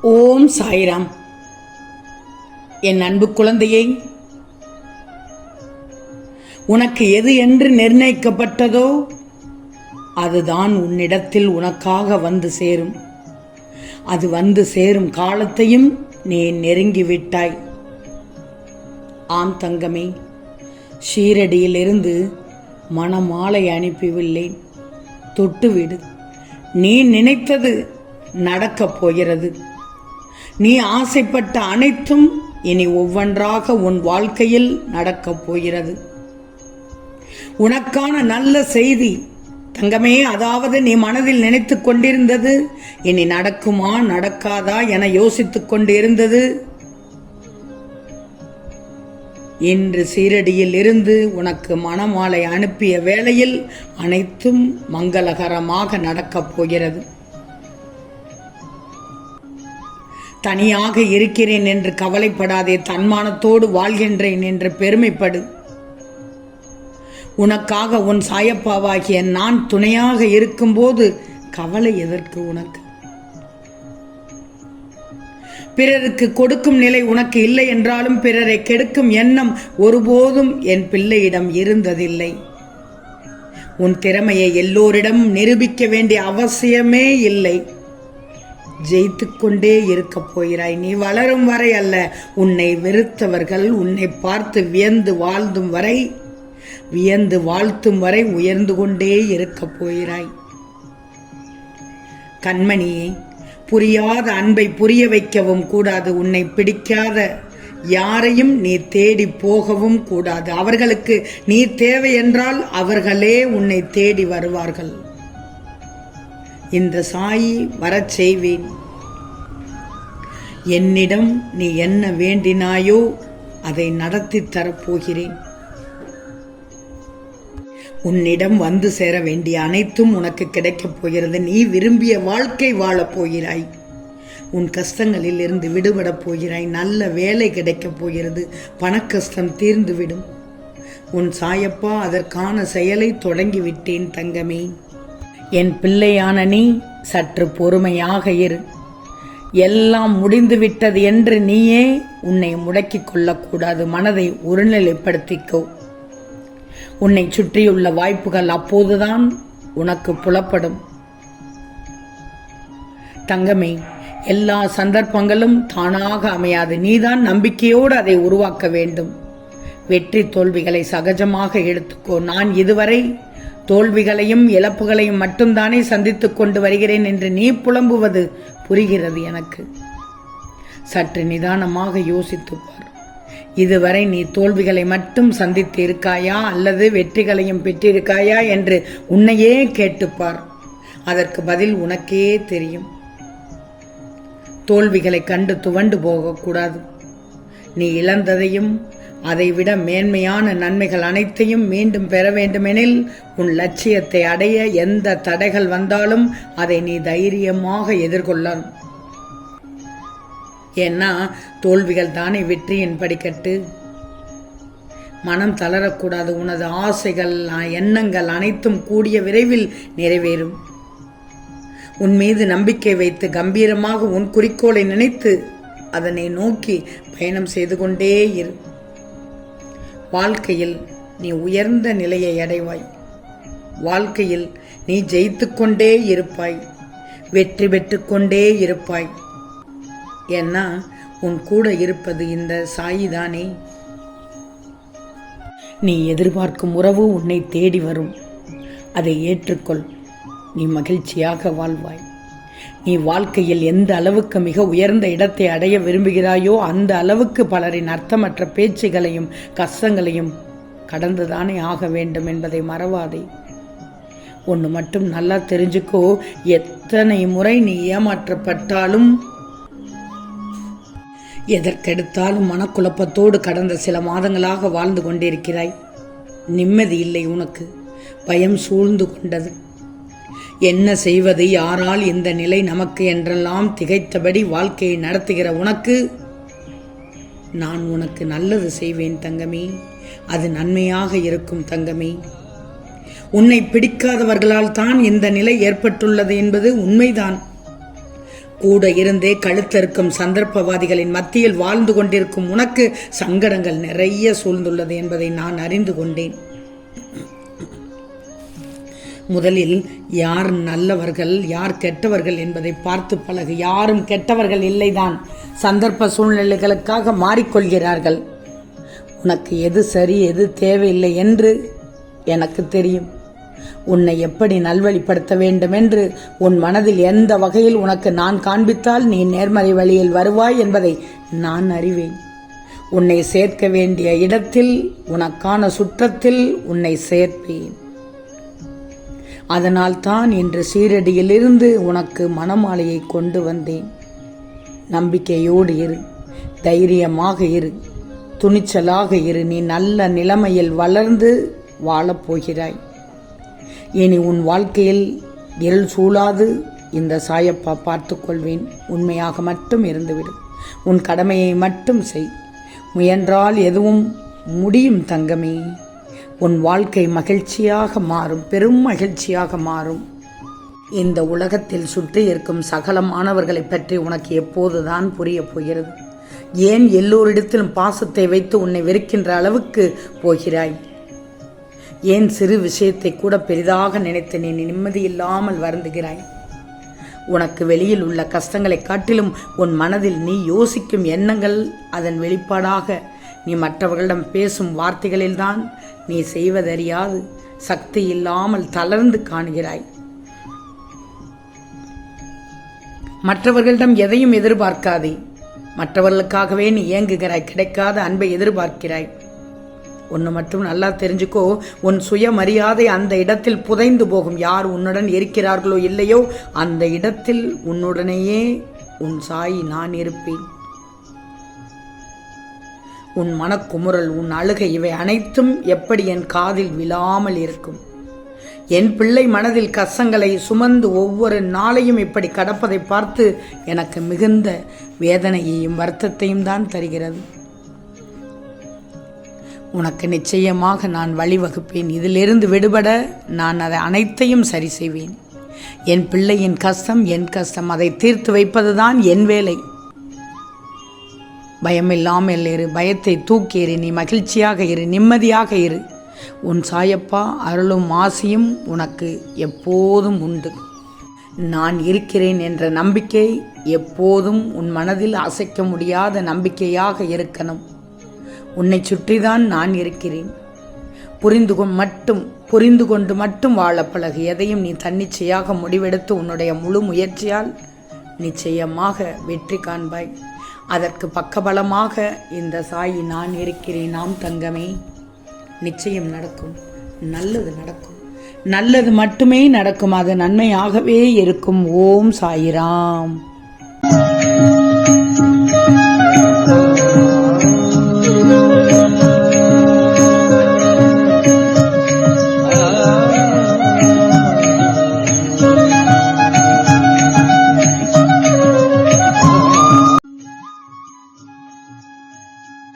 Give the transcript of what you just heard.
ஓம் சாய்ராம். என் அன்பு குழந்தையை உனக்கு எது என்று நிர்ணயிக்கப்பட்டதோ அதுதான் உன்னிடத்தில் உனக்காக வந்து சேரும். அது வந்து சேரும் காலத்தையும் நீ நெருங்கி விட்டாய் ஆம் தங்கமே ஷீரடியிலிருந்து மணமாலை அனுப்பியுள்ளேன் தொட்டுவிடு. நீ நினைத்தது நடக்கப் போகிறது. நீ ஆசைப்பட்ட அனைத்தும் இனி ஒவ்வொன்றாக உன் வாழ்க்கையில் நடக்கப் போகிறது. உனக்கான நல்ல செய்தி தங்கமே அதாவது நீ மனதில் நினைத்து கொண்டிருந்தது இனி நடக்குமா நடக்காதா என யோசித்துக் கொண்டிருந்தது. இன்று சீரடியில் இருந்து உனக்கு மணமாலை அனுப்பிய வேளையில் அனைத்தும் மங்களகரமாக நடக்கப் போகிறது. தனியாக இருக்கிறேன் என்று கவலைப்படாதே தன்மானத்தோடு வாழ்கின்றேன் என்று பெருமைப்படு. உனக்காக உன் சாயப்பாவாகிய நான் துணையாக இருக்கும்போது கவலை எதற்கு உனக்கு? பிறருக்கு கொடுக்கும் நிலை உனக்கு இல்லை என்றாலும் பிறரை கெடுக்கும் எண்ணம் ஒருபோதும் என் பிள்ளையிடம் இருந்ததில்லை. உன் திறமையை எல்லோரிடம் நிரூபிக்க வேண்டிய அவசியமே இல்லை. ஜெயித்து கொண்டே இருக்கப் போகிறாய். நீ வளரும் வரை அல்ல உன்னை வெறுத்தவர்கள் உன்னை பார்த்து வியந்து வாழ்ந்தும் வரை வியந்து வாழ்த்தும் வரை உயர்ந்து கொண்டே இருக்கப் போகிறாய். கண்மணியே புரியாத அன்பை புரிய வைக்கவும் கூடாது உன்னை பிடிக்காத யாரையும் நீ தேடி போகவும் கூடாது. அவர்களுக்கு நீ தேவை என்றால் அவர்களே உன்னை தேடி வருவார்கள். இந்த சாயி வரச் செய்வேன். என்னிடம் நீ என்ன வேண்டினாயோ அதை நடத்தி தரப்போகிறேன். உன்னிடம் வந்து சேர வேண்டிய அனைத்தும் உனக்கு கிடைக்கப் போகிறது. நீ விரும்பிய வாழ்க்கை வாழப் போகிறாய். உன் கஷ்டங்களில் இருந்து விடுபடப் போகிறாய். நல்ல வேலை கிடைக்கப் போகிறது. பணக்கஷ்டம் தீர்ந்துவிடும். உன் சாயப்பா அதற்கான செயலை தொடங்கிவிட்டேன் தங்கமே. என் பிள்ளையான நீ சற்று பொறுமையாக இரு. எல்லாம் முடிந்துவிட்டது என்று நீயே உன்னை முடக்கிக் கொள்ளக்கூடாது. மனதை ஒருநிலைப்படுத்திக்கோ. உன்னை சுற்றியுள்ள வாய்ப்புகள் அப்போதுதான் உனக்கு புலப்படும். தங்கமே எல்லா சந்தர்ப்பங்களும் தானாக அமையாது. நீதான் நம்பிக்கையோடு அதை உருவாக்க வேண்டும். வெற்றி தோல்விகளை சகஜமாக எடுத்துக்கோ. நான் இதுவரை தோல்விகளையும் இழப்புகளையும் மட்டும்தானே சந்தித்துக் கொண்டு வருகிறேன் என்று நீ புலம்புவது புரிகிறது எனக்கு. சற்று நிதானமாக யோசித்துப்பார் இதுவரை நீ தோல்விகளை மட்டும் சந்தித்து இருக்காயா அல்லது வெற்றிகளையும் பெற்றிருக்காயா என்று உன்னையே கேட்டுப்பார் அதற்கு பதில் உனக்கே தெரியும். தோல்விகளை கண்டு துவண்டு போகக்கூடாது. நீ இழந்ததையும் அதைவிட மேன்மையான நன்மைகள் அனைத்தையும் மீண்டும் பெற வேண்டுமெனில் உன் லட்சியத்தை அடைய எந்த தடைகள் வந்தாலும் அதை நீ தைரியமாக எதிர்கொள்ளலாம். ஏன்னா தோல்விகள் தானே வெற்றியின் படிக்கட்டு. மனம் தளரக்கூடாது. உனது ஆசைகள் எண்ணங்கள் அனைத்தும் கூடிய விரைவில் நிறைவேறும். உன் மீது நம்பிக்கை வைத்து கம்பீரமாக உன் குறிக்கோளை நினைத்து அதனை நோக்கி பயணம் செய்து கொண்டே இரு. வாழ்க்கையில் நீ உயர்ந்த நிலையை அடைவாய். வாழ்க்கையில் நீ ஜெயித்து கொண்டே இருப்பாய். வெற்றி பெற்றுக்கொண்டே இருப்பாய். ஏன்னா உன் கூட இருப்பது இந்த சாயிதானே. நீ எதிர்பார்க்கும் உறவு உன்னை தேடி வரும். அதை ஏற்றுக்கொள். நீ மகிழ்ச்சியாக வாழ்வாய். நீ வாழ்க்கையில் எந்த அளவுக்கு மிக உயர்ந்த இடத்தை அடைய விரும்புகிறாயோ அந்த அளவுக்கு பலரின் அர்த்தமற்ற பேச்சுகளையும் கஷ்டங்களையும் கடந்துதானே ஆக வேண்டும் என்பதை மறவாதே. ஒன்று மட்டும் நல்லா தெரிஞ்சுக்கோ எத்தனை முறை நீ ஏமாற்றப்பட்டாலும் எதற்கெடுத்தாலும் மனக்குழப்பத்தோடு கடந்த சில மாதங்களாக வாழ்ந்து கொண்டிருக்கிறாய். நிம்மதி இல்லை உனக்கு. பயம் சூழ்ந்து கொண்டது. என்ன செய்வது யாரால் இந்த நிலை நமக்கு என்றெல்லாம் திகைத்தபடி வாழ்க்கையை நடத்துகிற உனக்கு? நான் உனக்கு நல்லது செய்வேன் தங்கமே. அது நன்மையாக இருக்கும் தங்கமே. உன்னை பிடிக்காதவர்களால் தான் இந்த நிலை ஏற்பட்டுள்ளது என்பது உண்மைதான். கூட இருந்தே கழுத்தறுக்கும் சந்தர்ப்பவாதிகளின் மத்தியில் வாழ்ந்து கொண்டிருக்கும் உனக்கு சங்கடங்கள் நிறைய சூழ்ந்துள்ளது என்பதை நான் அறிந்து கொண்டேன். முதலில் யார் நல்லவர்கள் யார் கெட்டவர்கள் என்பதை பார்த்து பழகு. யாரும் கெட்டவர்கள் இல்லைதான். சந்தர்ப்ப சூழ்நிலைகளுக்காக மாறிக்கொள்கிறார்கள். உனக்கு எது சரி எது தேவையில்லை என்று எனக்கு தெரியும். உன்னை எப்படி நல்வழிப்படுத்த வேண்டும் என்று உன் மனதில் எந்த வகையில் உனக்கு நான் காண்பித்தால் நீ நேர்மறை வழியில் வருவாய் என்பதை நான் அறிவேன். உன்னை சேர்க்க வேண்டிய இடத்தில் உனக்கான சுற்றத்தில் உன்னை சேர்ப்பேன். அதனால் தான் இன்று சீரடியிலிருந்து உனக்கு மணமாலையை கொண்டு வந்தேன். நம்பிக்கையோடு இரு தைரியமாக இரு துணிச்சலாக இரு நீ நல்ல நிலைமையில் வளர்ந்து வாழப்போகிறாய் இனி உன் வாழ்க்கையில் இருள் சூழாது. இந்த சாயப்பா பார்த்துக்கொள்வேன் உண்மையாக மட்டும் இருந்துவிடு. உன் கடமையை மட்டும் செய். முயன்றால் எதுவும் முடியும் தங்கமே. உன் வாழ்க்கை மகிழ்ச்சியாக மாறும் பெரும் மகிழ்ச்சியாக மாறும். இந்த உலகத்தில் சுற்றி இருக்கும் சகல மாணவர்களை பற்றி உனக்கு எப்போதுதான் புரிய போகிறது. ஏன் எல்லோரிடத்திலும் பாசத்தை வைத்து உன்னை வெறுக்கின்ற அளவுக்கு போகிறாய்? ஏன் சிறு விஷயத்தை கூட பெரிதாக நினைத்து நீ நிம்மதியில்லாமல் வருந்துகிறாய்? உனக்கு வெளியில் உள்ள கஷ்டங்களை காட்டிலும் உன் மனதில் நீ யோசிக்கும் எண்ணங்கள் அதன் வெளிப்பாடாக நீ மற்றவர்களிடம் பேசும் வார்த்தைகளில்தான் நீ செய்வதறியாது சக்தி இல்லாமல் தளர்ந்து காணுகிறாய். மற்றவர்களிடம் எதையும் எதிர்பார்க்காதே மற்றவர்களுக்காகவே நீ இயங்குகிறாய் கிடைக்காத அன்பை எதிர்பார்க்கிறாய். ஒன்று மட்டும் நல்லா தெரிஞ்சுக்கோ உன் சுயமரியாதை அந்த இடத்தில் புதைந்து போகும். யார் உன்னுடன் இருக்கிறார்களோ இல்லையோ அந்த இடத்தில் உன்னுடனேயே உன் சாய் நான் இருப்பேன். உன் மனக்குமுறல் உன் அழுகை இவை அனைத்தும் எப்படி என் காதில் விழாமல் இருக்கும்? என் பிள்ளை மனதில் கசங்களை சுமந்து ஒவ்வொரு நாளையும் இப்படி கடப்பதை பார்த்து எனக்கு மிகுந்த வேதனையையும் வருத்தத்தையும் தான் தருகிறது. உனக்கு நிச்சயமாக நான் வழிவகுப்பேன். இதிலிருந்து விடுபட நான் அதை அனைத்தையும் சரி செய்வேன். என் பிள்ளையின் கஷ்டம் என் கஷ்டம். அதை தீர்த்து வைப்பதுதான் என் வேலை. பயமில்லாமல் இரு பயத்தை தூக்கி எறி நீ மகிழ்ச்சியாக இரு நிம்மதியாக இரு. உன் சாயப்பா அருளும் ஆசியும் உனக்கு எப்போதும் உண்டு. நான் இருக்கிறேன் என்ற நம்பிக்கை எப்போதும் உன் மனதில் அசைக்க முடியாத நம்பிக்கையாக இருக்கணும். உன்னை சுற்றிதான் நான் இருக்கிறேன். புரிந்து கொ மட்டும் புரிந்து கொண்டு மட்டும் வாழ பழகு. எதையும் நீ தன்னிச்சையாக முடிவெடுத்து உன்னுடைய முழு முயற்சியால் நிச்சயமாக வெற்றி காண்பாய். அதற்கு பக்கபலமாக இந்த சாயி நான் இருக்கிறேன் நாம் தங்கமே. நிச்சயம் நடக்கும். நல்லது நடக்கும். நல்லது மட்டுமே நடக்கும். அது நன்மையாகவே இருக்கும். ஓம் சாயிராம்.